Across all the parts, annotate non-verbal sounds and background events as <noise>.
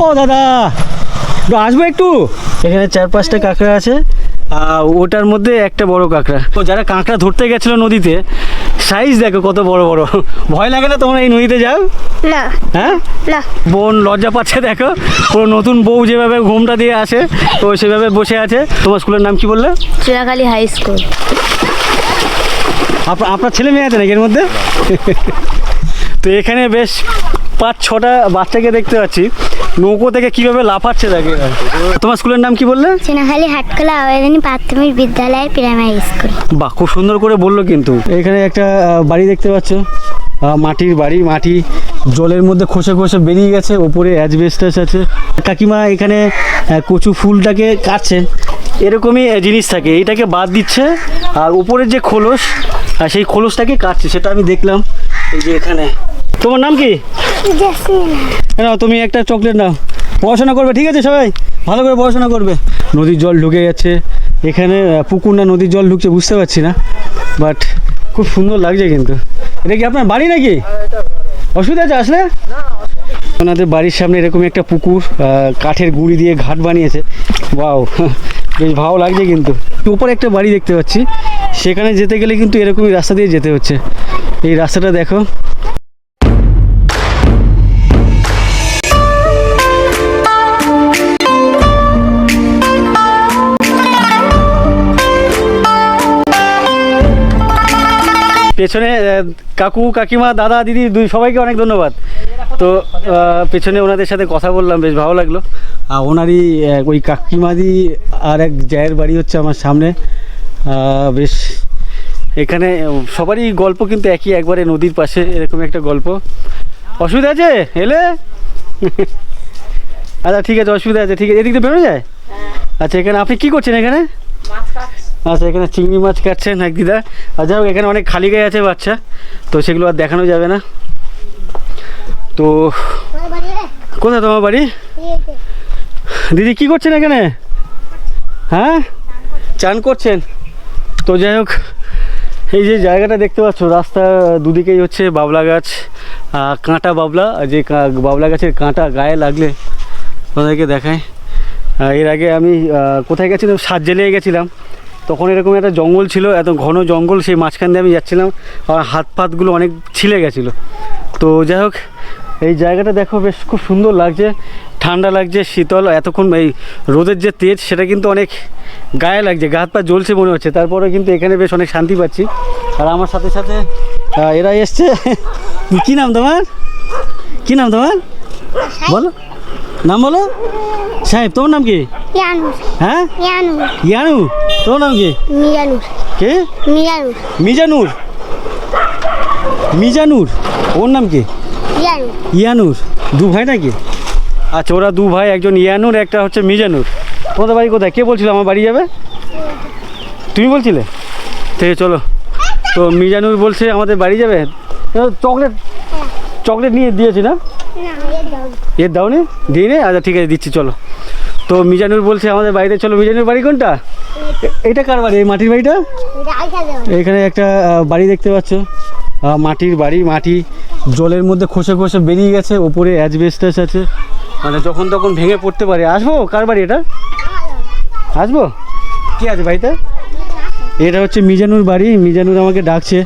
ও দাদা। আসব একটু? এখানে চার পাঁচটা কাঁকড়া আছে। আর ওটার মধ্যে একটা বড় কাঁকড়া। তো যারা কাঁকড়া ধরতে গেছিল নদীতে সাইজ দেখো কত বড় বড়। ভয় লাগে না তোমরা এই নদীতে যাও? না। হ্যাঁ? না। বোন লজ্জা পাচ্ছে দেখো। পুরো নতুন বউ যেভাবে ঘুমটা দিয়ে আসে তো সেভাবে বসে আছে। তোমার স্কুলের নাম কি বললে? চুরাখালী হাই স্কুল। আপ- আপনার ছেলে মেয়ে আছে নাকি এর মধ্যে? তো এখানে বেশ পাঁচ ছটা বাচ্চাকে দেখতে পাচ্ছি। নৌকো থেকে কীভাবে লাফাচ্ছে দেখে। তোমার স্কুলের নাম কি বললে? চুনাখালী হাটকলা আবেদনী প্রাথমিক বিদ্যালয় প্রাইমারি স্কুল। বাহ খুব সুন্দর করে বলল কিন্তু। এখানে একটা বাড়ি দেখতে পাচ্ছ। মাটির বাড়ি মাটি জলের মধ্যে খসে খসে বেরিয়ে গেছে ওপরে অ্যাজবেস্টাস আছে। কাকিমা এখানে কচু ফুলটাকে কাটছেন এরকমই জিনিস থাকে। এটাকে বাদ দিচ্ছে আর উপরের যে খোলস সেই খোলসটাকে কাটছে সেটা আমি দেখলাম। এই যে এখানে। তোমার নাম কি? নাও, তুমি একটা চকলেট নাও। পড়াশোনা করবে, ঠিক আছে সবাই? ভালো করে পড়াশোনা করবে। নদীর জল ঢুকে যাচ্ছে এখানে পুকুর না, নদীর জল ঢুকছে, বুঝতে পারছি না। বাট খুব সুন্দর লাগছে কিন্তু। এটা কি আপনার বাড়ি নাকি? অসুবিধা আছে আসলে? ওনাদের বাড়ির সামনে এরকম একটা পুকুর কাঠের গুঁড়ি দিয়ে ঘাট বানিয়েছে। বাও <laughs> বেশ ভালো লাগছে কিন্তু। উপরে একটা বাড়ি দেখতে পাচ্ছি। সেখানে যেতে গেলে কিন্তু এরকমই রাস্তা দিয়ে যেতে হচ্ছে। এই রাস্তাটা দেখো। পেছনে কাকু, কাকিমা, দাদা, দিদি, দুই সবাইকে অনেক ধন্যবাদ। তো পেছনে ওনাদের সাথে কথা বললাম, বেশ ভালো লাগল। আর ওনারই ওই কাকিমাদি আর এক জায়ের বাড়ি হচ্ছে আমার সামনে। বেশ, এখানে সবারই গল্প কিন্তু একই, একবারে নদীর পাশে, এরকম একটা গল্প। অসুবিধা আছে? এলে? <laughs> আচ্ছা ঠিক আছে, অসুবিধা আছে, ঠিক আছে। এদিক দিয়ে বেরো যায়? আচ্ছা এখানে আপনি কি করছেন এখানে? আচ্ছা এখানে চিংড়ি মাছ কাটছেন এক দিদা? আর যাই হোক, এখানে অনেক খালি গায়ে আছে বাচ্চা, তো সেগুলো আর দেখানো যাবে না। তো কোথায় তোমার বাড়ি? দিদি, কি করছেন এখানে? হ্যাঁ? চান করছেন? তো যাই হোক, এই যে জায়গাটা দেখতে পাচ্ছ, রাস্তা দুদিকেই হচ্ছে বাবলা গাছ কাঁটা বাবলা যে বাবলা গাছের কাঁটা গায়ে লাগলে ওদেরকে দেখায় এর আগে আমি কোথায় গেছিলাম? সাত জেলে গেছিলাম। তখন এরকম একটা জঙ্গল ছিল এত ঘন জঙ্গল সেই মাঝখান দিয়ে আমি যাচ্ছিলাম আর হাত পাতগুলো অনেক ছিলে গেছিল। তো যাই হোক এই জায়গাটা দেখো বেশ খুব সুন্দর লাগছে ঠান্ডা লাগছে শীতল এতক্ষণ এই রোদের যে তেজ সেটা কিন্তু অনেক গায়ে লাগছে গা হাত পা জ্বলছে মনে হচ্ছে তারপরে কিন্তু এখানে বেশ অনেক শান্তি পাচ্ছি। আর আমার সাথে সাথে এরা এসছে। কী নাম তোমার? কী নাম তোমার? বলো। নাম বলো? সাহেব তোমার নাম কি? হ্যাঁ? ইয়ানুর ইয়ানু তোর নাম কি? মিয়ানুর কে? মিয়ানুর মিজানুর। মিজানুর ওর নাম কি? ইয়ানুর। ইয়ানুর দু ভাই নাকি? আচ্ছা ওরা দু ভাই একজন ইয়ানুর একটা হচ্ছে মিজানুর। তোমাদের বাড়ি কোথায়? কে বলছিল আমার বাড়ি যাবে? তুমি বলছিলে? ঠিক আছে চলো। তো মিজানুর বলছে আমাদের বাড়ি যাবে? চকলেট চকলেট নিয়ে দিয়েছি না? এর দাওনি দিয়ে নে আচ্ছা ঠিক আছে, দিচ্ছি, চলো। তো মিজানুর বলছে আমাদের বাড়িতে, চলো, মিজানুর বাড়ি কোনটা? এটা কার বাড়ি, এই মাটির বাড়িটা? এখানে একটা বাড়ি দেখতে পাচ্ছ। মাটির বাড়ি, মাটি জলের মধ্যে খসে খসে বেরিয়ে গেছে, ওপরে অ্যাজবেস্টাস আছে। মানে যখন তখন ভেঙে পড়তে পারে। আসব? কার বাড়ি এটা? আসব? কি আছে বাড়িতে? এটা হচ্ছে মিজানুর বাড়ি, মিজানুর আমাকে ডাকছে।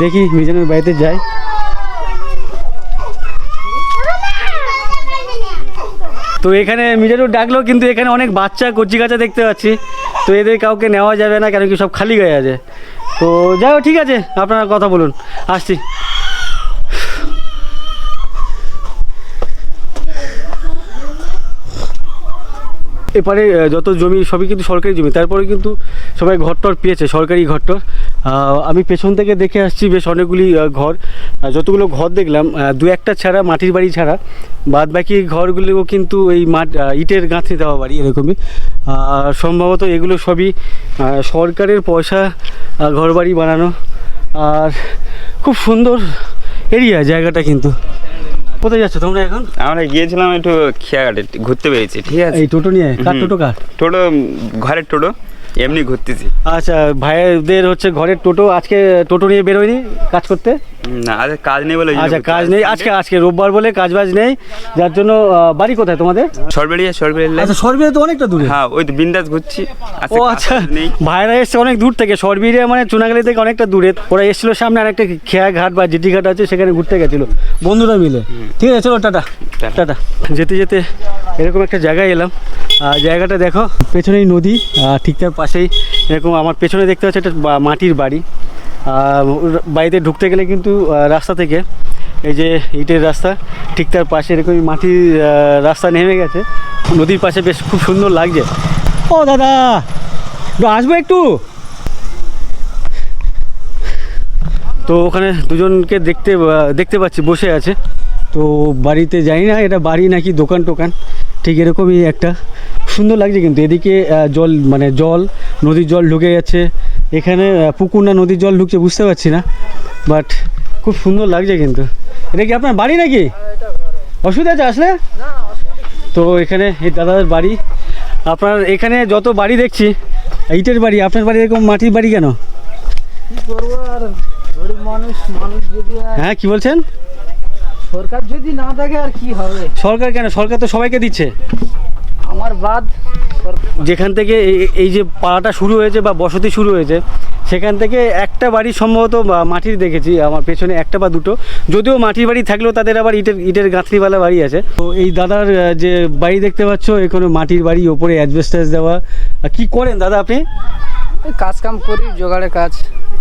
দেখি মিজানুর বাড়িতে যাই তো এখানে মিজানুর ডাকলো, কিন্তু এখানে অনেক বাচ্চা কচি কাচা দেখতে পাচ্ছি। তো এদের কাউকে নেওয়া যাবে না কেন কি সব খালি গায়ে আছে। তো যাই ঠিক আছে, আপনারা কথা বলুন, আসছি। এপারে যত জমি, সবই কিন্তু সরকারি জমি, তারপরে কিন্তু সবাই ঘরটর পেয়েছে, সরকারি ঘরটর। আমি পেছন থেকে দেখে আসছি, বেশ অনেকগুলি ঘর। যতগুলো ঘর দেখলাম দু একটা ছাড়া মাটির বাড়ি ছাড়া বাদ বাকি ঘরগুলো কিন্তু এই মাঠ ইটের গাঁথনি দেওয়া বাড়ি এরকমই। আর সম্ভবত এগুলো সবই সরকারের পয়সা আহ, ঘরবাড়ি বানানো। আর খুব সুন্দর এরিয়া জায়গাটা কিন্তু। কোথায় যাচ্ছ তোমরা এখন? আমরা গিয়েছিলাম একটু খেয়াঘাটে ঘুরতে পেরেছি ঠিক আছে? এই টোটো নিয়ে? কার টোটো কার? টোটো ঘরের টোটো। এমনি ঘুরতেছি। আচ্ছা ভাইদের হচ্ছে ঘরের টোটো আজকে টোটো নিয়ে বেরোয়নি কাজ করতে? না আজ কাজ নেই বলে আচ্ছা কাজ নেই আজকে আজকে রোববার বলে কাজ বাজ নেই। যার জন্য বাড়ি কোথায় তোমাদের? সরবেরিয়া সরবেরিয়া আচ্ছা সরবিরে তো অনেকটা দূরে। হ্যাঁ ওই তো বিন্দাস ঘুরছি। ও আচ্ছা নেই। ভাইরা এসছে অনেক দূর থেকে। সরবিরিয়া মানে চুনাগালি থেকে অনেকটা দূরে। ওরা এসেছিল সামনে আরেকটা খেয়া ঘাট বা জিটি ঘাট আছে সেখানে ঘুরতে গেছিল। বন্ধুরা মিলে। ঠিক আছে চলো টাটা। টাটা। যেতে যেতে এরকম একটা জায়গায় এলাম। জায়গাটা দেখো পেছনেই নদী। আর ঠিক তার পাশেই এরকম আমার পেছনে দেখতে পাচ্ছি একটা মাটির বাড়ি। বাড়িতে ঢুকতে গেলে কিন্তু রাস্তা থেকে এই যে ইটের রাস্তা ঠিক তার পাশে এরকম মাটির রাস্তা নেমে গেছে। নদীর পাশে বেশ খুব সুন্দর লাগছে। ও দাদা আসব একটু? তো ওখানে দুজনকে দেখতে দেখতে পাচ্ছি বসে আছে। তো বাড়িতে জানি না এটা বাড়ি নাকি দোকান টোকান ঠিক এরকমই একটা। সুন্দর লাগছে কিন্তু। এদিকে জল মানে জল নদীর জল ঢুকে যাচ্ছে এখানে পুকুর না নদীর জল ঢুকছে বুঝতে পারছি না। বাট খুব সুন্দর লাগছে কিন্তু। এটা কি আপনার বাড়ি নাকি? অসুবিধা আছে আসলে? তো এখানে এই দাদাদের বাড়ি। আপনার এখানে যত বাড়ি দেখছি ইটের বাড়ি আপনার বাড়ি এরকম মাটির বাড়ি কেন? হ্যাঁ কি বলছেন? সরকার যদি না থাকে আর কি হবে? সরকার কেন? সরকার তো সবাইকে দিচ্ছে। আমার বাদ যেখান থেকে এই- যে পাড়াটা শুরু হয়েছে বা বসতি শুরু হয়েছে সেখান থেকে একটা বাড়ি সম্ভবত মাটির দেখেছি আমার পেছনে একটা বা দুটো। যদিও মাটির বাড়ি থাকলেও তাদের আবার ইটের ইটের গাঁথরিওয়ালা বাড়ি আছে। তো এই দাদার যে বাড়ি দেখতে পাচ্ছ এখানে মাটির বাড়ি ওপরে অ্যাডভেস্টাস দেওয়া। কি করেন দাদা আপনি? কাজ কাম করি জোগাড়ে কাজ।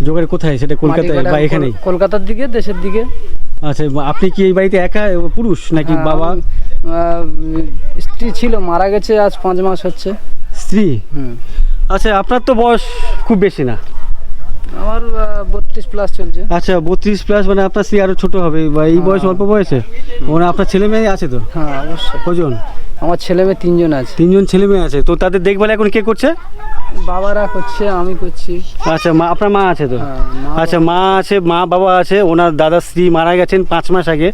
জোগাড় কোথায়? সেটা কলকাতায় বা এখানেই? কলকাতার দিকে দেশের দিকে। আচ্ছা আপনি কি এই বাড়িতে একা পুরুষ নাকি হ্যাঁ, বাবা? স্ত্রী ছিল মারা গেছে আজ পাঁচ মাস হচ্ছে। স্ত্রী? আচ্ছা আপনার তো বয়স খুব বেশি না। আমার বত্রিশ প্লাস চলছে। আচ্ছা বত্রিশ প্লাস মানে আপনার স্ত্রী আরও ছোটো হবে বা এই বয়স অল্প বয়সে? মানে আপনার ছেলে মেয়ে আছে তো? হ্যাঁ অবশ্যই। কজন? আমার ছেলে মেয়ে তিনজন আছে। তিনজন ছেলে মেয়ে আছে। তো তাদের দেখভাল এখন কে করছে? বাবারা করছে আমি করছি। আচ্ছা মা আপনার মা আছে তো? হ্যাঁ, আচ্ছা মা আছে মা বাবা আছে ওনার দাদা স্ত্রী মারা গেছেন পাঁচ মাস আগে।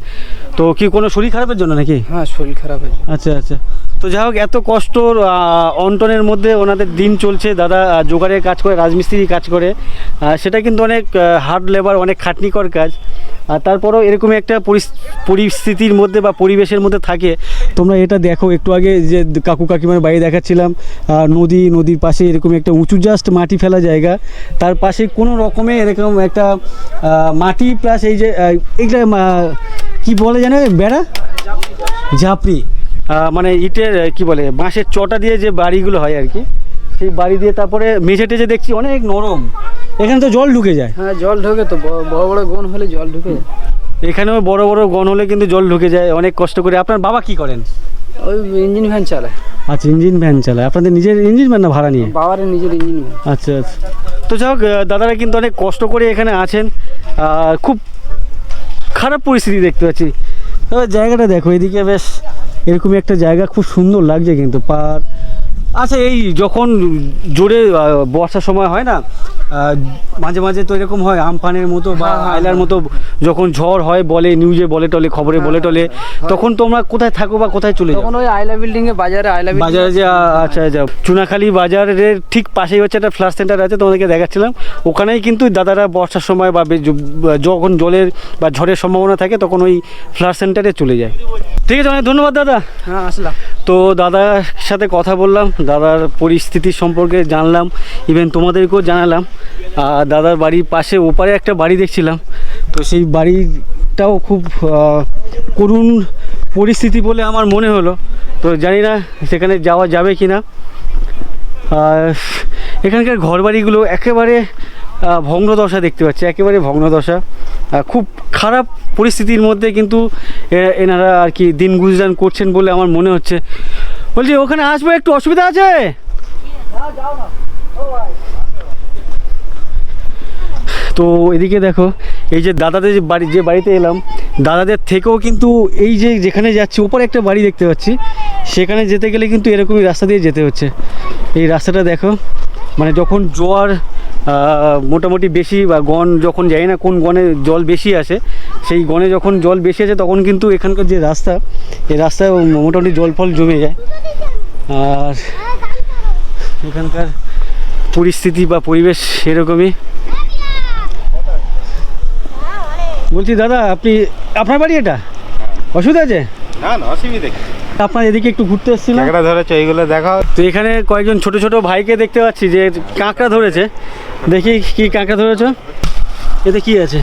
তো কি কোনো শরীর খারাপের জন্য নাকি? হ্যাঁ শরীর খারাপ হয়েছে আচ্ছা আচ্ছা। তো যাই হোক এত কষ্টর অন্টনের মধ্যে ওনাদের দিন চলছে। দাদা জোগাড়ের কাজ করে রাজমিস্ত্রি কাজ করে। সেটা কিন্তু অনেক হার্ড লেবার অনেক খাটনিকর কাজ। আর তারপরেও এরকমই একটা পরিস্থিতির মধ্যে বা পরিবেশের মধ্যে থাকে। তোমরা এটা দেখো, একটু আগে যে কাকু কাকিমার বাড়ি দেখাচ্ছিলাম নদী, নদীর পাশে এরকম একটা উঁচু জাস্ট মাটি ফেলা জায়গা। তার পাশে কোনো রকমে এরকম একটা মাটি প্লাস এই যে এইটা কি বলে জানো বেড়া? ঝাঁপড়ি। মানে ইটের কি বলে, বাঁশের চটা দিয়ে যে বাড়িগুলো হয় আর কি। সেই বাড়ি দিয়ে তারপরে মেঝে টেঝে দেখছি অনেক নরম। এখানে তো জল ঢুকে যায়। হ্যাঁ জল ঢুকে তো বড় বড় গন হলে জল ঢুকে। যায়। এখানেও বড় বড় গন হলে কিন্তু জল ঢুকে যায় অনেক কষ্ট করে। আপনার বাবা কি করেন? ওই ইঞ্জিন ভ্যান চালায়। আচ্ছা ইঞ্জিন ভ্যান চালায়। আপনাদের নিজের ইঞ্জিন ভ্যান না ভাড়া নিয়ে? বাবার নিজের ইঞ্জিন ভ্যান। আচ্ছা আচ্ছা। তো যাই হোক দাদারা কিন্তু অনেক কষ্ট করে এখানে আছেন। আর খুব খারাপ পরিস্থিতি দেখতে পাচ্ছি। তবে জায়গাটা দেখো এদিকে বেশ এরকমই একটা জায়গা খুব সুন্দর লাগছে কিন্তু। পার আচ্ছা এই যখন জোরে বর্ষার সময় হয় না মাঝে মাঝে তো এরকম হয় আমফানের মতো বা হ্যাঁ, হ্যাঁ, আইলার মতো যখন ঝড় হয় বলে নিউজে বলে টলে খবরে বলে টলে তখন তোমরা কোথায় থাকো বা কোথায় চলে যাও? ওই আইলা বিল্ডিং এ বাজারে আইলা বাজারে যে আচ্ছা আচ্ছা। চুনাখালি বাজারের ঠিক পাশেই হচ্ছে একটা ফ্লাশ সেন্টার আছে তোমাদেরকে দেখাচ্ছিলাম। ওখানেই কিন্তু দাদারা বর্ষার সময় বা বে- যখন জলের বা ঝড়ের সম্ভাবনা থাকে তখন ওই ফ্লাশ সেন্টারে চলে যায়। ঠিক আছে অনেক ধন্যবাদ দাদা। হ্যাঁ আসলাম। তো দাদার সাথে কথা বললাম দাদার পরিস্থিতি সম্পর্কে জানলাম ইভেন তোমাদেরকেও জানালাম। আর দাদার বাড়ির পাশে ওপারে একটা বাড়ি দেখছিলাম তো সেই বাড়িটাও খুব করুণ পরিস্থিতি বলে আমার মনে হলো। তো জানি না সেখানে যাওয়া যাবে কি না আর এখানকার ঘরবাড়িগুলো একেবারে ভগ্নদশা দেখতে পাচ্ছি, একেবারে ভগ্নদশা। খুব খারাপ পরিস্থিতির মধ্যে কিন্তু এনারা আর কি দিন গুজরান করছেন বলে আমার মনে হচ্ছে। বলছি, ওখানে আসব, একটু অসুবিধা আছে? তো এদিকে দেখো, এই যে দাদাদের যে বাড়ি, যে বাড়িতে এলাম, দাদাদের থেকেও কিন্তু এই যে যেখানে যাচ্ছি, ওপরে একটা বাড়ি দেখতে পাচ্ছি, সেখানে যেতে গেলে কিন্তু এরকমই রাস্তা দিয়ে যেতে হচ্ছে। এই রাস্তাটা দেখো মানে যখন জোয়ার মোটামুটি বেশি বা গন যখন যাই না কোন গনে জল বেশি আসে, সেই গনে যখন জল বেশি আসে তখন কিন্তু এখানকার যে রাস্তা, এই রাস্তায় মোটামুটি জল ফল জমে যায়। আর এখানকার পরিস্থিতি বা পরিবেশ এরকমই বলছি দাদা, আপনি, আপনার বাড়ি এটা? অসুবিধা আছে? না না, অসুবিধা আপনার এদিকে একটু ঘুরতে এসেছিলাম। ক্যাংড়া ধরেছে এইগুলো দেখাও। তো এখানে কয়েকজন ছোট ছোট ভাইকে দেখতে পাচ্ছি যে কাঁকড়া ধরেছে। দেখি কি কাঁকড়া ধরেছ। এতে কি আছে?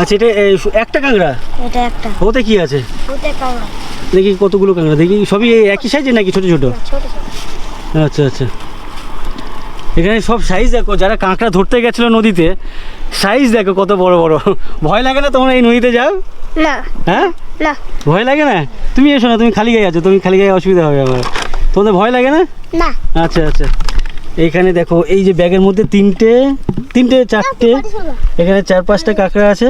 আচ্ছা এটা এই একটা কাঁকড়া? এটা একটা। ওতে কি আছে? ওতে কামড়া দেখি কতগুলো কাঁকড়া দেখি সবই একই সাইজের নাকি ছোট ছোট? ছোট ছোট। আচ্ছা আচ্ছা। এখানে সব সাইজ দেখো যারা কাঁকড়া ধরতে গেছিল নদীতে সাইজ দেখো কত বড় বড়। ভয় লাগে না তোমরা এই নদীতে যাও? না। হ্যাঁ? না। ভয় লাগে না? তুমি এসো না তুমি খালি গায়ে আছো তুমি খালি গায়ে অসুবিধা হবে আমার। তোমাদের ভয় লাগে না? না। আচ্ছা আচ্ছা। এইখানে দেখো এই যে ব্যাগের মধ্যে তিনটে তিনটে চারটে এখানে চার পাঁচটা কাঁকড়া আছে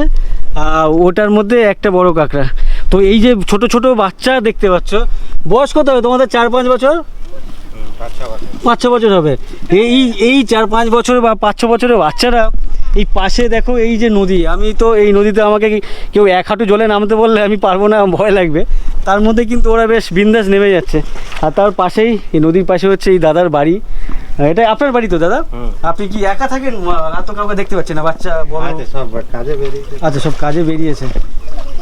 আর ওটার মধ্যে একটা বড় কাঁকড়া। তো এই যে ছোট ছোট বাচ্চা দেখতে পাচ্ছ বয়স কত হবে? তোমাদের চার পাঁচ বছর। পাঁচ ছ বছর হবে। এই এই চার পাঁচ বছর বা পাঁচ ছ বছরের বাচ্চারা এই পাশে দেখো এই যে নদী আমি তো এই নদীতে আমাকে কি- কেউ এক হাঁটু জলে নামতে বললে আমি পারব না ভয় লাগবে। তার মধ্যে কিন্তু ওরা বেশ বিন্দাস নেমে যাচ্ছে। আর তার পাশেই এই নদীর পাশে হচ্ছে এই দাদার বাড়ি। এটা আপনার বাড়ি তো দাদা? আপনি কি একা থাকেন? আহ, আর তো কাউকে দেখতে পাচ্ছেন না বাচ্চা সব কাজে বেরিয়েছে। আচ্ছা সব কাজে বেরিয়েছে।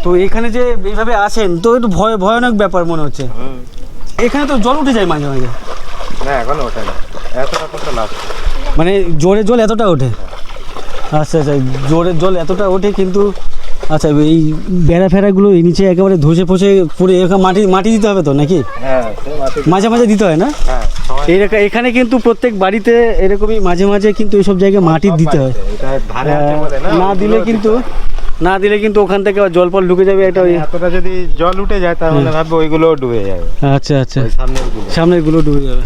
তো এখানে যে এইভাবে আছেন তো একটু ভয় ভয়ানক ব্যাপার মনে হচ্ছে। এখানে তো জল উঠে যায় মাঝে মাঝে। না এখন ওঠে না। এতটা কত লাভ মানে জোরে জল এতটা ওঠে? আচ্ছা আচ্ছা জোরে জল এতটা ওঠে কিন্তু আচ্ছা এই বেড়া ফেড়াগুলো এই নিচে একেবারে ধসে ফসে পড়ে এখানে মাটি মাটি দিতে হবে তো নাকি? হ্যাঁ মাঝে মাঝে দিতে হয় না? হ্যাঁ এইরকম এখানে কিন্তু প্রত্যেক বাড়িতে এরকমই মাঝে মাঝে কিন্তু এইসব জায়গায় মাটি দিতে হয়। না দিলে কিন্তু। না দিলে কিন্তু ওখান থেকে জল ফল ঢুকে যাবে এটা ওই এতটা যদি জল উঠে যায় তাহলে ভাববে ওইগুলোও ডুবে যাবে। আচ্ছা আচ্ছা। সামনেরগুলো। ডুবে যাবে।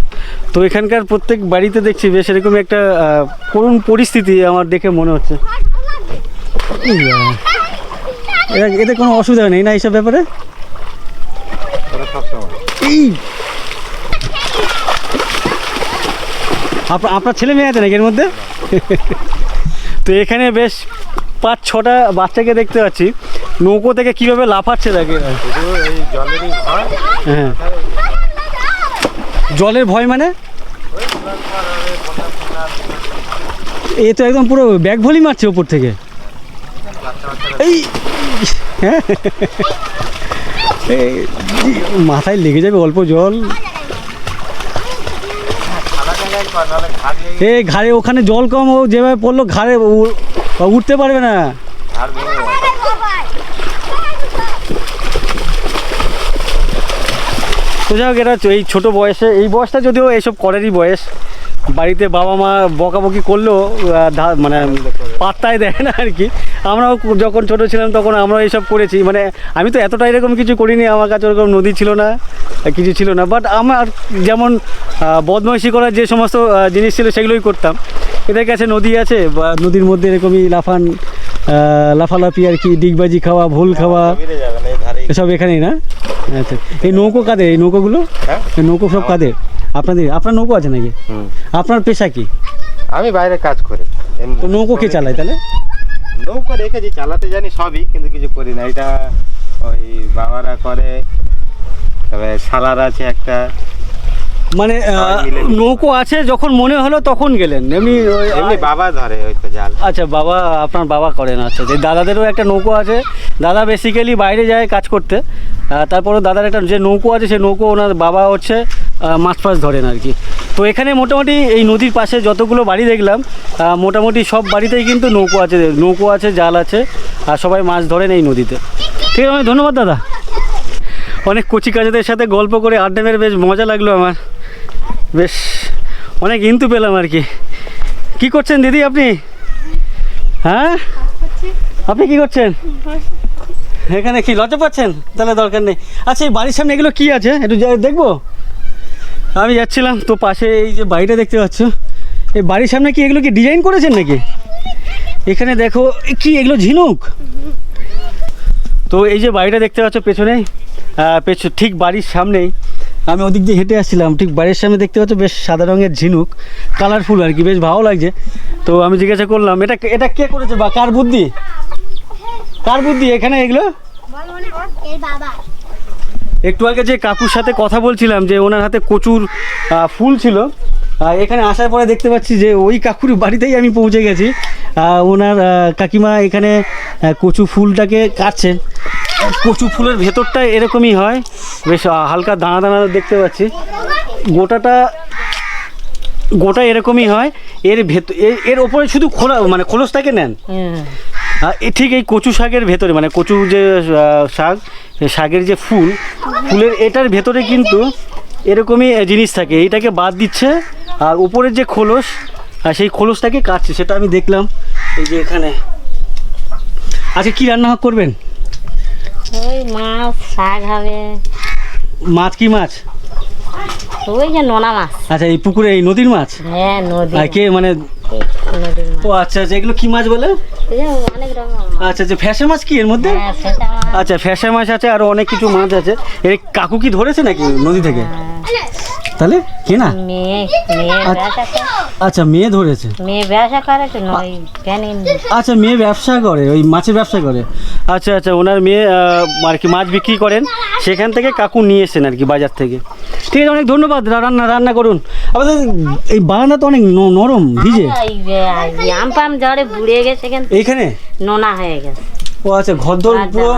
তো এখানকার প্রত্যেক বাড়িতে দেখছি বেশ এরকম একটা করুণ পরিস্থিতি আমার দেখে মনে হচ্ছে। এতে কোনো অসুবিধা নেই না এইসব ব্যাপারে? আপনার ছেলে মেয়ে আছে নাকি এর মধ্যে? তো এখানে বেশ পাঁচ ছটা বাচ্চাকে দেখতে পাচ্ছি। নৌকো থেকে কীভাবে লাফাচ্ছে দেখে। হ্যাঁ। জলের ভয় মানে? এ তো একদম পুরো ব্যাগ ভলি মারছে ওপর থেকে। হ্যাঁ। এই, মাথায় লেগে যাবে অল্প জল। এই ঘাড়ে ওখানে জল কম ও যেভাবে পড়ল ঘাড়ে উঠতে পারবে না। ঘাড় তো যাই হোক এটা এই ছোটো বয়সে এই বয়সটা যদিও এইসব করেরই বয়স বাড়িতে বাবা মা বকাবকি করলেও মানে পাত্তায় দেয় না আর কি। আমরাও যখন ছোট ছিলাম তখন আমরাও এইসব করেছি। মানে আমি তো এতটা এরকম কিছু করিনি আমার কাছে ওরকম নদী ছিল না কিছু ছিল না। বাট আমার যেমন বদমাইশি করার যে সমস্ত জিনিস ছিল সেগুলোই করতাম। এদের কাছে নদী আছে বা নদীর মধ্যে এরকমই লাফান লাফালাফি আর কি ডিগবাজি খাওয়া ভুল খাওয়া এই ধারেই। এসব এখানেই না? আচ্ছা এই নৌকো কাদের? এই নৌকোগুলো? হ্যাঁ? নৌকো সব কাদের? আপনাদের আপনার নৌকো আছে নাকি। আপনার পেশা কি? আমি বাইরে কাজ করি। তো নৌকো কে চালায় তাহলে? নৌকা রেখেছি চালাতে জানি সবই কিন্তু কিছু করি না। এটা ওই বাবারা করে তবে সালার আছে একটা মানে। নৌকো আছে যখন মনে হলো তখন গেলেন। এমনি ওই- এমনি বাবা ধরে ওই তো জাল। আচ্ছা বাবা আপনার বাবা করেন আচ্ছা। যে দাদাদেরও একটা নৌকো আছে। দাদা বেসিক্যালি বাইরে যায় কাজ করতে। আহ, তারপরও দাদার একটা যে নৌকো আছে সেই নৌকো ওনার বাবা হচ্ছে মাছ ফাছ ধরেন আর কি। তো এখানে মোটামুটি এই নদীর পাশে যতগুলো বাড়ি দেখলাম মোটামুটি সব বাড়িতেই কিন্তু নৌকো আছে নৌকো আছে জাল আছে আর সবাই মাছ ধরেন এই নদীতে। ঠিক আছে ধন্যবাদ দাদা। অনেক কচি কাজাদের সাথে গল্প করে আড্ডা মেরে বেশ মজা লাগল আমার। বেশ, অনেক ইন্তু পেলাম আর কি। কি করছেন দিদি আপনি? হ্যাঁ? আপনি কি করছেন? এখানে কি লজ্জা পাচ্ছেন? তাহলে দরকার নেই। আচ্ছা এই বাড়ির সামনে এগুলো কি আছে? একটু দেখব? আমি যাচ্ছিলাম, তো পাশে এই যে বাড়িটা দেখতে পাচ্ছ। এই বাড়ির সামনে কি এগুলো কি ডিজাইন করেছেন নাকি? এখানে দেখো কি এগুলো ঝিনুক? তো এই যে বাড়িটা দেখতে পাচ্ছ পেছনে ঠিক বাড়ির সামনেই। আমি ওদিক দিয়ে হেঁটে আসছিলাম, ঠিক বাড়ির সামনে দেখতে পাচ্ছ বেশ সাদা রঙের ঝিনুক কালারফুল আর কি, বেশ ভালো লাগছে। তো আমি জিজ্ঞাসা করলাম, এটা এটা কে করেছে বা কার বুদ্ধি? কার বুদ্ধি এখানে এগুলো? একটু আগে যে কাকুর সাথে কথা বলছিলাম, যে ওনার হাতে কচুর ফুল ছিল এখানে আসার পরে দেখতে পাচ্ছি যে ওই কাকুর বাড়িতেই আমি পৌঁছে গেছি। ওনার কাকিমা এখানে কচু ফুলটাকে কাটছেন। কচু ফুলের ভেতরটা এরকমই হয়। বেশ হালকা দানা দানা দেখতে পাচ্ছি। গোটাটা গোটা এরকমই হয়। এর ভেতর এর- ওপরে শুধু খোলা মানে খোলসটাকে নেন। এ ঠিক এই কচু শাকের ভেতরে মানে কচু যে শাক শাকের যে ফুল ফুলের এটার ভেতরে কিন্তু এরকমই জিনিস থাকে। এইটাকে বাদ দিচ্ছে আর উপরের যে খোলস আর সেই খোলসটাকে কাটছে সেটা আমি দেখলাম। এই যে এখানে। আচ্ছা কী রান্না করবেন? ওই মাছ শাক হবে। মাছ কি মাছ? ওই যে নোনা মাছ। আচ্ছা এই পুকুরে এই নদীর মাছ? হ্যাঁ নদী আর কে মানে ও আচ্ছা আচ্ছা এগুলো কি মাছ বলে? আচ্ছা যে। আচ্ছা ফ্যাসা মাছ কি এর মধ্যে? হ্যাঁ আচ্ছা ফ্যাসা মাছ আছে আরও অনেক কিছু মাছ আছে। এই কাকু কি ধরেছে নাকি নদী থেকে? তাহলে? কে না? মেয়ে মেয়ে আচ্ছা। মেয়ে ধরেছে। মেয়ে ব্যবসা করে তো জানি আচ্ছা মেয়ে ব্যবসা করে ওই মাছের ব্যবসা করে। আচ্ছা আচ্ছা ওনার মেয়ে আর কি মাছ বিক্রি করেন। সেখান থেকে কাকু নিয়ে এসেছেন আর কি বাজার থেকে। ঠিক আছে অনেক ধন্যবাদ রান্না রান্না করুন। আমাদের এই বারান্দা তো অনেক ন- নরম ভিজে। আম পাম জড়ে বুড়ে গেছে এইখানে? নোনা হয়ে গেছে। ও আচ্ছা ঘরদোর পুরো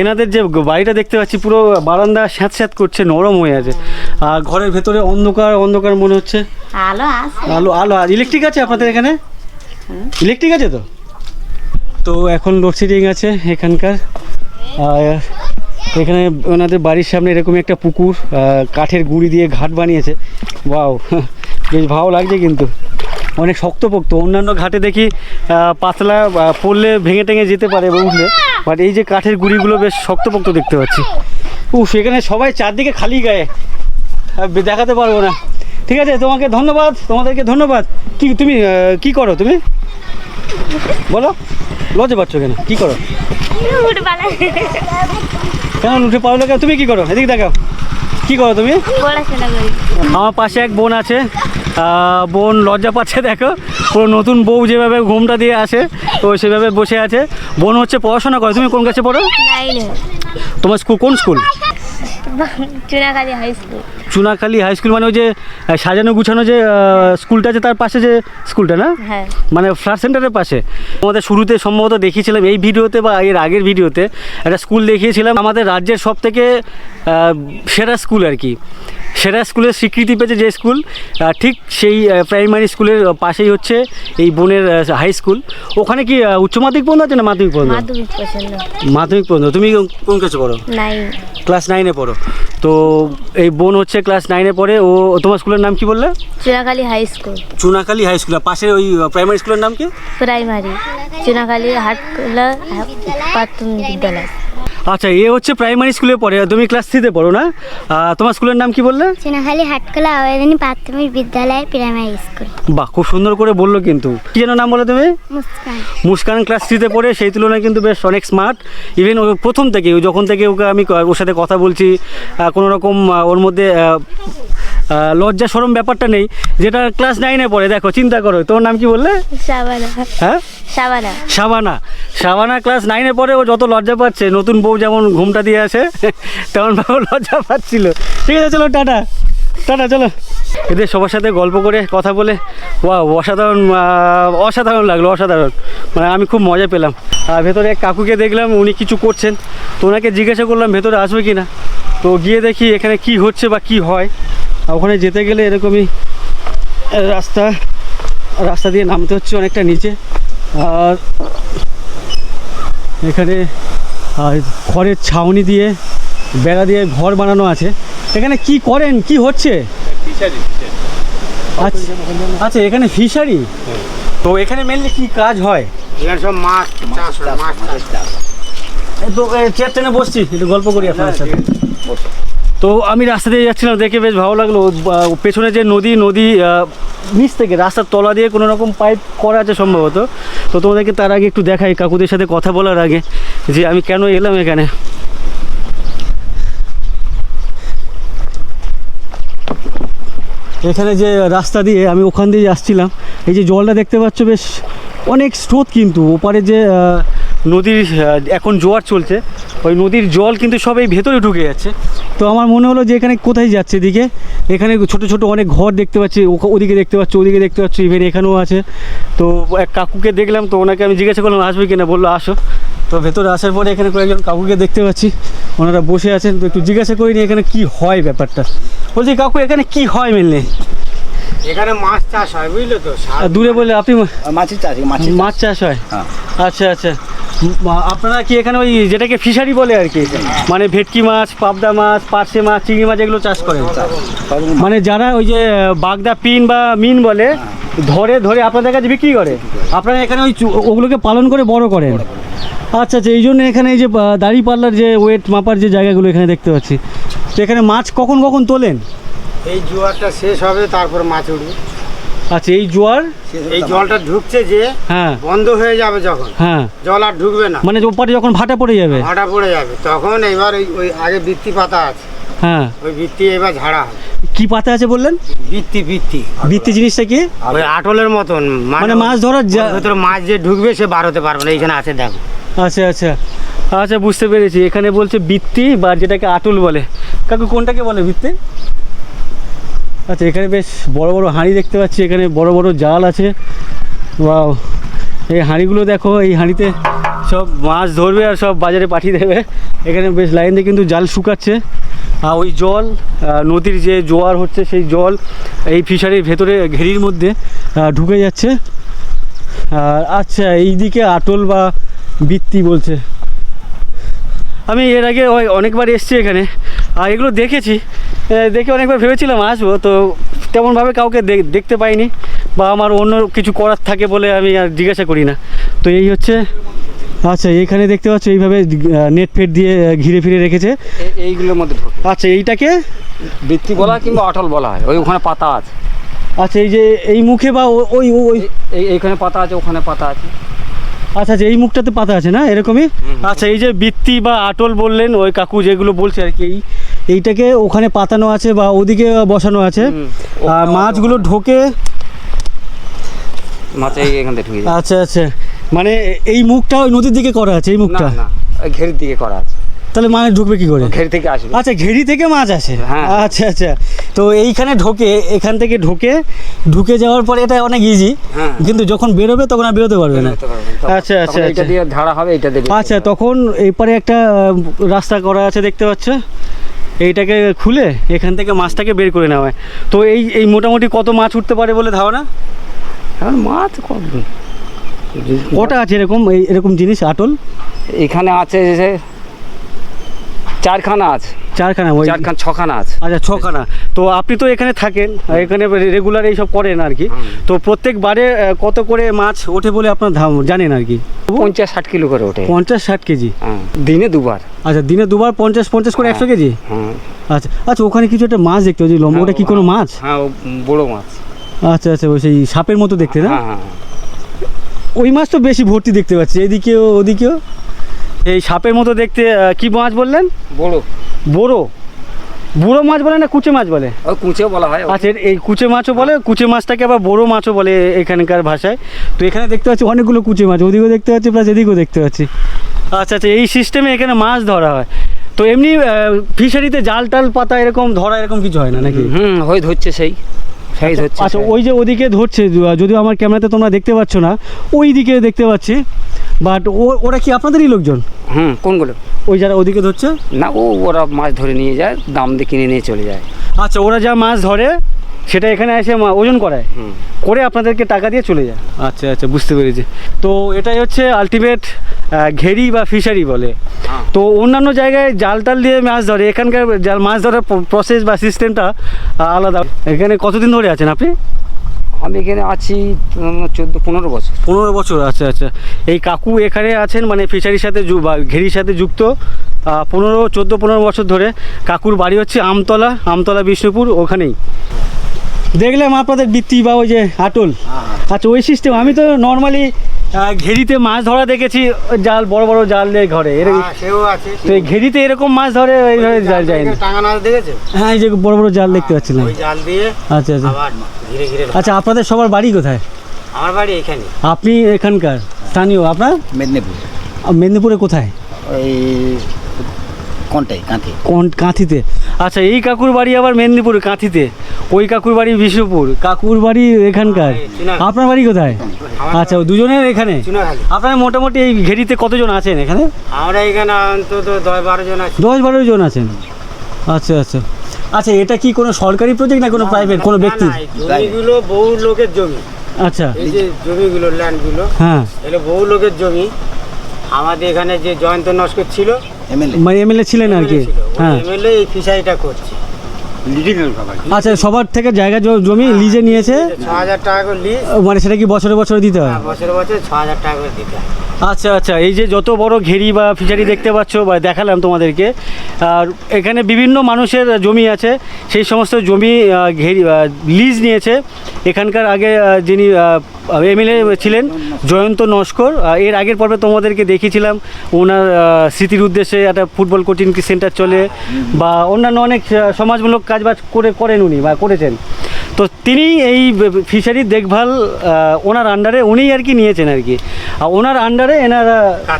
এনাদের যে বাড়িটা দেখতে পাচ্ছি পুরো বারান্দা স্যাঁত স্যাঁত করছে নরম হয়ে আছে। আর ঘরের ভেতরে অন্ধকার অন্ধকার মনে হচ্ছে। আলো আছে। আলো আলো আর ইলেকট্রিক আছে আপনাদের এখানে? ইলেকট্রিক আছে তো? তো এখন লোডশেডিং আছে এখানকার। আর এখানে ওনাদের বাড়ির সামনে এরকম একটা পুকুর কাঠের গুঁড়ি দিয়ে ঘাট বানিয়েছে। বাও বেশ ভালো লাগছে কিন্তু। অনেক শক্তপোক্ত। অন্যান্য ঘাটে দেখি পাতলা পড়লে ভেঙে টেঙে যেতে পারে বা উঠলে বাট এই যে কাঠের গুঁড়িগুলো বেশ শক্তপোক্ত দেখতে পাচ্ছি। উ সেখানে সবাই চারদিকে খালি গায়ে। দেখাতে পারব না। ঠিক আছে তোমাকে ধন্যবাদ তোমাদেরকে ধন্যবাদ। কি তুমি কি করো তুমি? বলো লজে পাচ্ছ কেন? কি করো? কেন উঠে পারল কেন? তুমি কি করো? এদিকে দেখাও। কি করো তুমি? আমার পাশে এক বোন আছে। বোন লজ্জা পাচ্ছে দেখো। পুরো নতুন বউ যেভাবে ঘুমটা দিয়ে আসে তো সেভাবে বসে আছে। বোন হচ্ছে পড়াশোনা করে। তুমি কোন কাছে পড়ো? তোমার স্কুল কোন school? <laughs> Chunakhali high school Chunakhali high school মানে ওই যে সাজানো গুছানো যে স্কুলটা আছে তার পাশে যে স্কুলটা না? হ্যাঁ। মানে ফ্লাড সেন্টারের পাশে। আমাদের শুরুতে সম্ভবত দেখিয়েছিলাম এই ভিডিওতে বা এর আগের ভিডিওতে একটা স্কুল দেখিয়েছিলাম আমাদের রাজ্যের সব থেকে সেরা স্কুল আর কি। সেরা স্কুলের স্বীকৃতি পেয়েছে যে স্কুল ঠিক সেই প্রাইমারি স্কুলের পাশেই হচ্ছে এই বোনের হাই স্কুল ওখানে কি উচ্চ মাধ্যমিক পর্যন্ত আছে না মাধ্যমিক পর্যন্ত? মাধ্যমিক পর্যন্ত। তুমি কোন কাছে পড়ো? ক্লাস নাইনে পড়ো। তো এই বোন হচ্ছে ক্লাস নাইনে পড়ে ও তোমার স্কুলের নাম কি বললে? Chunakhali high school Chunakhali high school পাশের ওই প্রাইমারি স্কুলের নাম কি? প্রাইমারি চুনাখালি হাট প্রাথমিক বিদ্যালয়। আচ্ছা এ হচ্ছে প্রাইমারি স্কুলে পড়ে তুমি ক্লাস থ্রিতে পড়ো না? তোমার স্কুলের নাম কি বললে? চিনাখালি হাটকলা আবেদনী প্রাথমিক বিদ্যালয় প্রাইমারি স্কুল বাহ খুব সুন্দর করে বলল কিন্তু। কি যেন নাম বলে তুমি? মুস্কান। মুস্কান ক্লাস থ্রিতে পড়ে সেই তুলনায় কিন্তু বেশ অনেক স্মার্ট ইভেন ও প্রথম থেকে যখন থেকে ওকে আমি ওর সাথে কথা বলছি কোনো রকম ওর মধ্যে লজ্জা সরম ব্যাপারটা নেই। যেটা ক্লাস নাইনে পড়ে দেখো চিন্তা করো তোমার নাম কি বললে? হ্যাঁ? সাবানা সাবানা সাবানা ক্লাস নাইনে পরে ও যত লজ্জা পাচ্ছে নতুন বউ যেমন ঘুমটা দিয়ে আসে তেমন ভাবে লজ্জা পাচ্ছিল। ঠিক আছে চলো টাটা। টাটা চলো। এদের সবার সাথে গল্প করে কথা বলে ওয়া অসাধারণ অসাধারণ লাগল অসাধারণ। মানে আমি খুব মজা পেলাম। আর ভেতরে এক কাকুকে দেখলাম উনি কিছু করছেন। তো ওনাকে জিজ্ঞাসা করলাম ভেতরে আসবে কি না তো গিয়ে দেখি এখানে কি হচ্ছে বা কি হয়। ওখানে যেতে গেলে এরকমই রাস্তা রাস্তা দিয়ে নামতে হচ্ছে অনেকটা নিচে। আর এখানে খড়ের ছাউনি দিয়ে বেড়া দিয়ে ঘর বানানো আছে। এখানে কি করেন? কি হচ্ছে? আচ্ছা আচ্ছা এখানে ফিশারি? তো এখানে মেনলি কি কাজ হয়? এখানে সব মাছ চাষ মাছ চাষ। তো চেয়ার টেনে বসছি একটু গল্প করি আপনার সাথে। তো আমি রাস্তা দিয়ে যাচ্ছিলাম, দেখে বেশ ভালো লাগল। পেছনে যে নদী নদী নিচ থেকে রাস্তার তলা দিয়ে কোনো রকম পাইপ করা আছে সম্ভবত। তো তোমাদেরকে তার আগে একটু দেখাই, কাকুদের সাথে কথা বলার আগে যে আমি কেন এলাম এখানে। এখানে যে রাস্তা দিয়ে আমি ওখান দিয়ে আসছিলাম এই যে জলটা দেখতে পাচ্ছ বেশ অনেক স্রোত কিন্তু, ওপারে যে নদীর এখন জোয়ার চলছে, ওই নদীর জল কিন্তু সব এই ভেতরে ঢুকে যাচ্ছে। তো আমার মনে হলো যে এখানে কোথায় যাচ্ছে এদিকে? এখানে ছোট ছোট অনেক ঘর দেখতে পাচ্ছি ওদিকে দেখতে পাচ্ছি, ওদিকে দেখতে পাচ্ছি ইভেন এখানেও আছে। তো এক কাকুকে দেখলাম, তো ওনাকে আমি জিজ্ঞাসা করলাম, আসবে কিনা? বলল, আসো। তো ভেতরে আসার পরে এখানে কয়েকজন কাকুকে দেখতে পাচ্ছি। ওনারা বসে আছেন, তো একটু জিজ্ঞাসা করিনি এখানে কি হয় ব্যাপারটা। বলছি, কাকু, এখানে কি হয় মেনলি এখানে মাছ চাষ হয় বুঝলে তো? দূরে বলে আপনি মাছের চাষ মাছ চাষ হয়? হ্যাঁ। আচ্ছা আচ্ছা। আপনারা কি এখানে ওই যেটাকে ফিশারি বলে আর কি? মানে ভেটকি মাছ পাবদা মাছ পার্শে মাছ চিংড়ি মাছ এগুলো চাষ করেন? মানে যারা ওই যে বাগদা পিন বা মিন বলে ধরে ধরে আপনাদের কাছে বিক্রি করে? আপনারা এখানে ওই চু- ওগুলোকে পালন করে বড় করেন? আচ্ছা আচ্ছা এই জন্য এখানে এই যে দাড়ি পাল্লার যে ওয়েট মাপার যে জায়গাগুলো এখানে দেখতে পাচ্ছি। তো এখানে মাছ কখন কখন তোলেন? এই জোয়ারটা শেষ হবে তারপর মাছ উঠবে। আচ্ছা এই জোয়ার? এই জলটা ঢুকছে যে হ্যাঁ। বন্ধ হয়ে যাবে যখন হ্যাঁ। জল আর ঢুকবে না। মানে ওপারে যখন ভাটা পড়ে যাবে? ভাটা পড়ে যাবে। তখন এবার ওই ওই আগে বৃত্তি পাতা আছে। হ্যাঁ। ওই বৃত্তি এবার ঝাড়া হবে। কি পাতা আছে বললেন? বৃত্তি বৃত্তি বৃত্তি জিনিসটা কি? ওই আটলের মতন। মানে মাছ ধরার ভেতরে মাছ যে ঢুকবে সে বার হতে পারবে না। এইখানে আছে দেখো। আচ্ছা আচ্ছা। আচ্ছা বুঝতে পেরেছি। এখানে বলছে বৃত্তি বা যেটাকে আটুল বলে। কাকু কোনটাকে বলে বৃত্তি আচ্ছা এখানে বেশ বড় বড় হাঁড়ি দেখতে পাচ্ছি, এখানে বড় বড় জাল আছে। ওয়াও, এই হাঁড়িগুলো দেখো, এই হাঁড়িতে সব মাছ ধরবে আর সব বাজারে পাঠিয়ে দেবে। এখানে বেশ লাইন দিয়ে কিন্তু জাল শুকাচ্ছে। আর ওই জল নদীর যে জোয়ার হচ্ছে, সেই জল এই ফিশারির ভেতরে, ঘেরির মধ্যে ঢুকে যাচ্ছে। আর আচ্ছা এইদিকে আটল বা বৃত্তি বলছে। আমি এর আগে ওই অনেকবার এসেছি এখানে। আর এগুলো দেখেছি দেখে অনেকবার ভেবেছিলাম আসব তো তেমনভাবে কাউকে দেখতে পাইনি বা আমার অন্য কিছু করার থাকে বলে আমি আর জিজ্ঞাসা করি না। তো এই হচ্ছে আচ্ছা এইখানে দেখতে পাচ্ছ এইভাবে নেট ফেট দিয়ে ঘিরে ফিরে রেখেছে। এইগুলোর মধ্যে আচ্ছা এইটাকে? বৃত্তি বলা কিংবা অটল বলা হয় ওই ওখানে পাতা আছে। আচ্ছা এই যে এই মুখে বা ওই ওই এই এইখানে পাতা আছে ওখানে পাতা আছে। আচ্ছা আচ্ছা এই মুখটাতে পাতা আছে না? এরকমই? আচ্ছা এই যে বৃত্তি বা আটল বললেন ওই কাকু যেগুলো বলছে আর কি এই এইটাকে ওখানে পাতানো আছে বা ওদিকে বসানো আছে। আর মাছগুলো ঢোকে মাছ এখান থেকে আচ্ছা আচ্ছা। মানে এই মুখটা ওই নদীর দিকে করা আছে এই মুখটা? ওই দিকে করা আছে। তাহলে মাছ ঢুকবে কি করে? ঘেরি থেকে আসবে। আচ্ছা ঘেরি থেকে মাছ আসে? হ্যাঁ। আচ্ছা আচ্ছা। তো এইখানে ঢোকে এখান থেকে ঢোকে ঢুকে যাওয়ার পরে এটা অনেক ইজি হ্যাঁ। কিন্তু যখন বেরোবে তখন আর বেরোতে পারবে না। বেরোতে পারবে না। আচ্ছা, আচ্ছা, এইটা আচ্ছা। দিয়ে ঝাড়া হবে এইটা দিয়ে আচ্ছা তখন এপারে একটা রাস্তা করা আছে দেখতে পাচ্ছ? এইটাকে খুলে এখান থেকে মাছটাকে বের করে নেওয়া হয়। তো এই এই মোটামুটি কত মাছ উঠতে পারে বলে ধারণা? এখন মাছ কত? কটা আছে এরকম? এই এরকম জিনিস আটল? এখানে আছে যে চারখানা আছে। চারখানা ওই চারখানা ছখানা আছে। আচ্ছা ছখানা। তো আপনি তো এখানে থাকেন এখানে রেগুলার এইসব করেন আর কি। তো প্রত্যেকবারে কত করে মাছ ওঠে বলে আপনার জানেন আর কি? পঞ্চাশ ষাট কিলো করে ওঠে। পঞ্চাশ ষাট কেজি? হ্যাঁ, দিনে দুবার। আচ্ছা দিনে দুবার পঞ্চাশ পঞ্চাশ করে একশো কেজি? হ্যাঁ আচ্ছা আচ্ছা ওখানে কিছু একটা মাছ দেখতে পাচ্ছি লম্বা ওটা কি কোনো মাছ? হ্যাঁ বড় মাছ। আচ্ছা আচ্ছা ওই সেই সাপের মতো দেখতে না? হ্যাঁ হ্যাঁ। ওই মাছ তো বেশি ভর্তি দেখতে পাচ্ছি এদিকেও ওদিকেও? এই সাপের মতো দেখতে কি মাছ বললেন? বড় বড়ো বুড়ো মাছ বলে না কুচে মাছ বলে? কুঁচেও বলা হয়। আচ্ছা এই কুচে মাছও বলে কুচে মাছটাকে আবার বড়ো মাছও বলে এখানকার ভাষায়। তো এখানে দেখতে পাচ্ছি অনেকগুলো কুচে মাছ ওদিকেও দেখতে পাচ্ছি প্লাস এদিকেও দেখতে পাচ্ছি। আচ্ছা আচ্ছা এই সিস্টেমে এখানে মাছ ধরা হয়। তো এমনি ফিশারিতে জাল টাল পাতা এরকম ধরা এরকম কিছু হয় না নাকি? হুম হয়ে ধরছে সেই। সেই ধরছে আচ্ছা ওই যে ওদিকে ধরছে যদিও আমার ক্যামেরাতে তোমরা দেখতে পাচ্ছ না ওই দিকে দেখতে পাচ্ছি। বাট ওরা কি আপনাদেরই লোকজন? হুম কোনগুলো? ওই যারা ওদিকে ধরছে? না ও ওরা মাছ ধরে নিয়ে যায় দাম দিয়ে কিনে নিয়ে চলে যায়। আচ্ছা ওরা যা মাছ ধরে সেটা এখানে এসে মা- ওজন করায়। হুম। করে আপনাদেরকে টাকা দিয়ে চলে যায়। আচ্ছা আচ্ছা বুঝতে পেরেছি। তো এটাই হচ্ছে আলটিমেট ঘেরি বা ফিশারি বলে। হ্যাঁ। তো অন্যান্য জায়গায় জাল টাল দিয়ে মাছ ধরে এখানকার জাল মাছ ধরার প্রসেস বা সিস্টেমটা আলাদা। এখানে কতদিন ধরে আছেন আপনি? আমি এখানে আছি চোদ্দ, পনেরো বছর। পনেরো বছর আচ্ছা আচ্ছা। এই কাকু এখানে আছেন মানে ফিশারির সাথে ঘেরির সাথে যুক্ত। পনেরো, চোদ্দ, পনেরো বছর ধরে কাকুর বাড়ি হচ্ছে আমতলা আমতলা বিষ্ণুপুর, ওখানেই। দেখলাম আপনাদের বৃত্তি বা ওই যে আটল। আচ্ছা ওই সিস্টেম আমি তো নর্মালি ঘেরিতে মাছ ধরা দেখেছি জাল বড় বড় জাল দিয়ে ঘরে। হ্যাঁ, তো এই ঘেরিতে এরকম মাছ ধরে এইভাবে জাল যায় না হ্যাঁ এই যে বড় বড় জাল দেখতে পাচ্ছিলাম। ওই জাল দিয়ে আচ্ছা আচ্ছা। আচ্ছা আপনাদের সবার বাড়ি কোথায়? আমার বাড়ি এখানে। আপনি এখানকার স্থানীয় আপনার? মেদিনীপুর। মেদিনীপুরে কোথায়? ওই কোনটাই? কাঁথি। কোন কাঁথিতে? আচ্ছা এই কাকুর বাড়ি আবার মেদিনীপুর কাঁথিতে? ওই কাকুর বাড়ি বিষ্ণুপুর। কাকুর বাড়ি এখানকার? আপনার বাড়ি কোথায়? আচ্ছা দুজনের এখানে? আপনার মোটামুটি এই ঘেরিতে কতজন আছেন এখানে? আমরা এখানে অন্তত দশ বারো জন আছি। দশ বারো জন আছেন। আচ্ছা আচ্ছা। আচ্ছা এটা কি কোনো সরকারি প্রজেক্ট না কোনো প্রাইভেট কোনো ব্যক্তির? না, জমিগুলো বহু লোকের জমি। আচ্ছা। এই যে জমিগুলো ল্যান্ডগুলো হ্যাঁ। এগুলো বহু লোকের জমি। আমাদের এখানে যে জয়ন্ত নস্কর ছিল এমএলএ। মানে এমএলএ ছিলেন আর কি হ্যাঁ। এমএলএ এই ফিশারিটা করছে। আচ্ছা সবার থেকে জায়গা জমি লিজে নিয়েছে? ছ হাজার টাকা করে লিজ মানে সেটা কি বছরে বছরে দিতে হয়? বছরে বছরে ছ হাজার টাকা করে দিতে হয়। আচ্ছা আচ্ছা এই যে যত বড় ঘেরি বা ফিশারি দেখতে পাচ্ছ বা দেখালাম তোমাদেরকে আর এখানে বিভিন্ন মানুষের জমি আছে। সেই সমস্ত জমি ঘেরি লিজ নিয়েছে। এখানকার আগে যিনি এমএলএ ছিলেন জয়ন্ত নস্কর। এর আগের পর্বে তোমাদেরকে দেখিয়েছিলাম, ওনার স্মৃতির উদ্দেশ্যে একটা ফুটবল কোচিং সেন্টার চলে, বা অন্যান্য অনেক সমাজমূলক কাজবাজ করে করেন উনি, বা করেছেন। তো তিনি এই ফিশারির দেখভাল ওনার আন্ডারে উনিই আর কি নিয়েছেন আর কি। আর ওনার আন্ডারে এনারা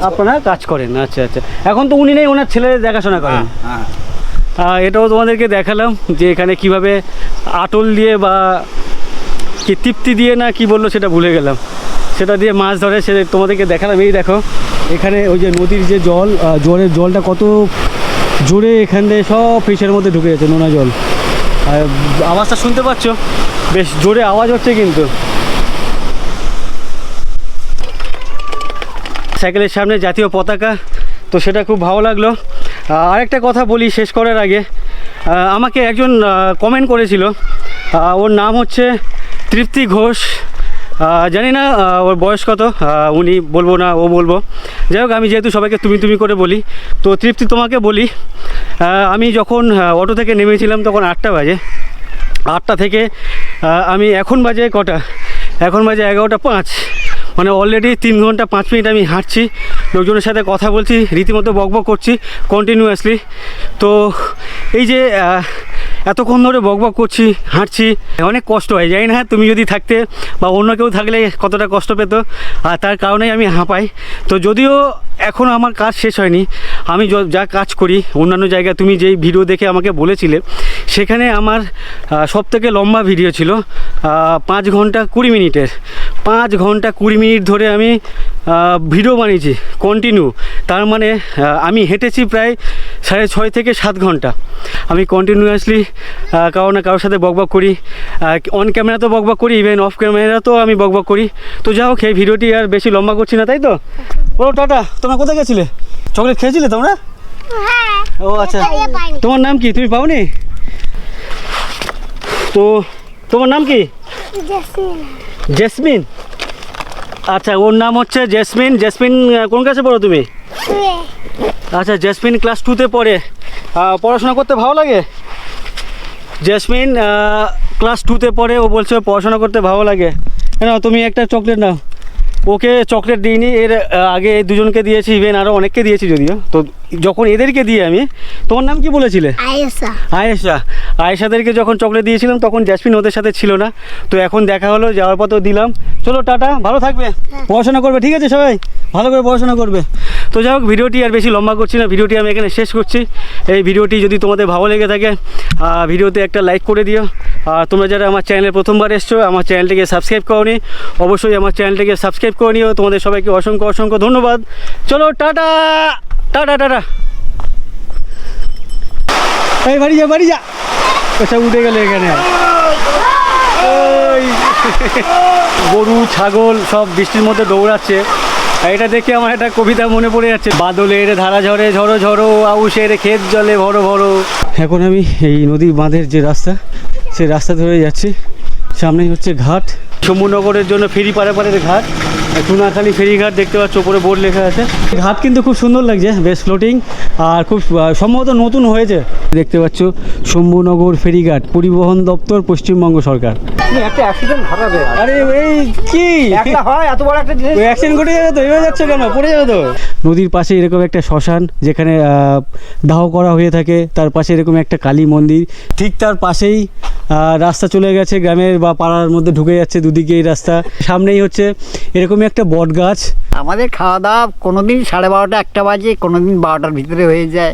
আপনারা কাজ করেন আচ্ছা আচ্ছা। এখন তো উনি নেই ওনার ছেলে দেখাশোনা করেন। হ্যাঁ এটাও তোমাদেরকে দেখালাম যে এখানে কীভাবে আটল দিয়ে বা কি তৃপ্তি দিয়ে না কি বলল সেটা ভুলে গেলাম। সেটা দিয়ে মাছ ধরে সে তোমাদেরকে দেখালাম। এই দেখো এখানে ওই যে নদীর যে জল জোরের জলটা কত জোরে এখান থেকে সব ফিশের মধ্যে ঢুকে যাচ্ছে নোনা জল। আওয়াজটা শুনতে পাচ্ছ? বেশ জোরে আওয়াজ হচ্ছে কিন্তু। সাইকেলের সামনে জাতীয় পতাকা, তো সেটা খুব ভালো লাগল। আরেকটা কথা বলি শেষ করার আগে। আমাকে একজন কমেন্ট করেছিল। ওর নাম হচ্ছে তৃপ্তি ঘোষ। জানি না ওর বয়স কত। উনি বলব না, ও বলব। যাই হোক, আমি যেহেতু সবাইকে তুমি তুমি করে বলি, তো তৃপ্তি তোমাকে বলি। আমি যখন অটো থেকে নেমেছিলাম তখন আটটা বাজে। আটটা থেকে আমি এখন বাজে কটা? এখন বাজে এগারোটা পাঁচ। মানে অলরেডি তিন ঘণ্টা পাঁচ মিনিট আমি হাঁটছি, লোকজনের সাথে কথা বলছি, রীতিমতো বকবক করছি কন্টিনিউয়াসলি তো এই যে এতক্ষণ ধরে বকবক করছি, হাঁটছি, অনেক কষ্ট হয়, জানি না তুমি যদি থাকতে বা অন্য কেউ থাকলে কতটা কষ্ট পেত, আর তার কারণেই আমি হাঁপাই। তো যদিও এখনও আমার কাজ শেষ হয়নি, আমি য- কাজ করি, অন্যান্য জায়গায় তুমি যেই ভিডিও দেখে আমাকে বলেছিলে, সেখানে আমার সব থেকে লম্বা ভিডিও ছিল পাঁচ ঘণ্টা কুড়ি মিনিটের। পাঁচ ঘণ্টা কুড়ি মিনিট ধরে আমি ভিডিও বানিয়েছি কন্টিনিউ তার মানে আমি হেঁটেছি প্রায় সাড়ে ছয় থেকে সাত ঘণ্টা। আমি কন্টিনিউয়াসলি কারও না কারোর সাথে বকবক করি। অন ক্যামেরা তো বকবক করি ইভেন অফ ক্যামেরা তো আমি বকবক করি। তো যাই হোক এই ভিডিওটি আর বেশি লম্বা করছি না তাই তো? ও টাটা তোমরা কোথায় গেছিলে? চকলেট খেয়েছিলে তোমরা? হ্যাঁ ও আচ্ছা। তোমার নাম কি? তুমি পাওনি? তো তোমার নাম কি? জেসমিন? আচ্ছা ওর নাম হচ্ছে জেসমিন। জেসমিন কোন ক্লাসে পড়ো তুমি? আচ্ছা জেসমিন ক্লাস টুতে পড়ে। পড়াশোনা করতে ভালো লাগে? জেসমিন ক্লাস টুতে পড়ে ও বলছে পড়াশোনা করতে ভালো লাগে। না তুমি একটা চকলেট নাও। ওকে চকলেট দিইনি এর আগে দুজনকে দিয়েছি ইভেন আরও অনেককে দিয়েছি যদিও। তো যখন এদেরকে দিয়ে আমি তোমার নাম কি বলেছিলে? আয়েসা আয়েশা। আয়েশাদেরকে যখন চকলেট দিয়েছিলাম তখন জ্যাসমিন ওদের সাথে ছিল না। তো এখন দেখা হলো যাওয়ার পথেও দিলাম। চলো টাটা ভালো থাকবে। পড়াশোনা করবে ঠিক আছে সবাই? ভালো করে পড়াশোনা করবে। তো যাই হোক, ভিডিওটি আর বেশি লম্বা করছি না, ভিডিওটি আমি এখানে শেষ করছি। এই ভিডিওটি যদি তোমাদের ভালো লেগে থাকে ভিডিওতে একটা লাইক করে দিও। আর তোমরা যারা আমার চ্যানেলে প্রথমবার এসছো, আমার চ্যানেলটিকে সাবস্ক্রাইব করোনি, অবশ্যই আমার চ্যানেলটিকে সাবস্ক্রাইব করে নিও। তোমাদের সবাইকে অসংখ্য অসংখ্য ধন্যবাদ। চলো, টাটা! Tata tata! এই, বাড়ি যা বাড়ি যা! ওসব উঠে গেল এখানে। গরু, ছাগল সব বৃষ্টির মধ্যে দৌড়াচ্ছে। এটা দেখে আমার একটা কবিতা মনে পড়ে যাচ্ছে। বাদলের ধারা ঝরে ঝড়ো ঝড়ো আউশের ক্ষেত জলে ভরো ভরো। এখন আমি এই নদী বাঁধের যে রাস্তা সেই রাস্তা ধরে যাচ্ছি। সামনেই হচ্ছে ঘাট। শম্ভুনগরের জন্য ফেরি পারে পারে ঘাট। চুনাখালি ফেরিঘাট দেখতে পাচ্ছ ওপরে বোর্ড লেখা আছে। ঘাট কিন্তু খুব সুন্দর লাগছে বেশ ফ্লোটিং আর খুব সম্ভবত নতুন হয়েছে। দেখতে পাচ্ছ শম্ভুনগর ফেরিঘাট পরিবহন দপ্তর পশ্চিমবঙ্গ সরকার। একটা অ্যাক্সিডেন্ট ঘটাবে আরে। এই কি? একটা হয় এত বড় একটা জিনিস। অ্যাক্সিডেন্ট ঘটে যাবে তো এভাবে যাচ্ছে কেন? পড়ে যাবে তো। নদীর পাশে এরকম একটা শ্মশান যেখানে দাহ করা হয়ে থাকে। তার পাশে এরকম একটা কালী মন্দির। ঠিক তার পাশেই রাস্তা চলে গেছে গ্রামের বা পাড়ার মধ্যে ঢুকে যাচ্ছে দুদিকে এই রাস্তা। সামনেই হচ্ছে এরকমই একটা বট গাছ আমাদের খাওয়া দাওয়া কোনোদিন সাড়ে বারোটা একটা বাজে, কোনোদিন বারোটার ভিতরে হয়ে যায়।